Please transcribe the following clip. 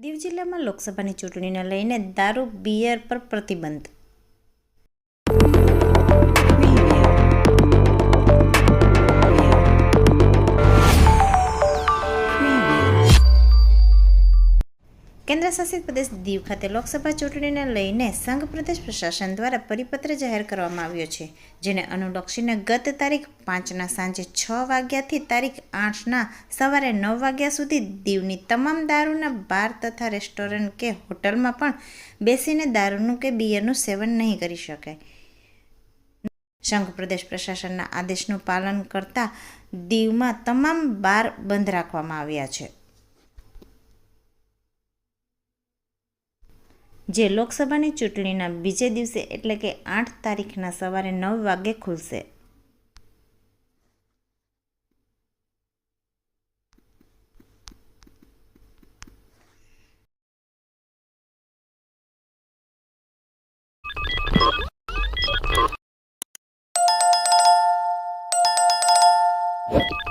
દીવ જિલ્લામાં લોકસભાની ચૂંટણીને લઈને દારૂ બિયર પર પ્રતિબંધ કેન્દ્ર શાસિત પ્રદેશ દીવ ખાતે લોકસભા ચૂંટણીને લઈને સંઘ પ્રદેશ પ્રશાસન દ્વારા પરિપત્ર જાહેર કરવામાં આવ્યો છે, જેને અનુલક્ષીને ગત તારીખ પાંચના સાંજે છ વાગ્યાથી તારીખ આઠના સવારે નવ વાગ્યા સુધી દીવની તમામ દારૂના બાર તથા રેસ્ટોરન્ટ કે હોટલમાં પણ બેસીને દારૂનું કે બિયરનું સેવન નહીં કરી શકાય. સંઘ પ્રદેશ પ્રશાસનના આદેશનું પાલન કરતા દીવમાં તમામ બાર બંધ રાખવામાં આવ્યા છે. જે લોકસભાની ચૂંટણીના બીજે દિવસે એટલે કે આઠ તારીખના સવારે નવ વાગે ખુલશે What?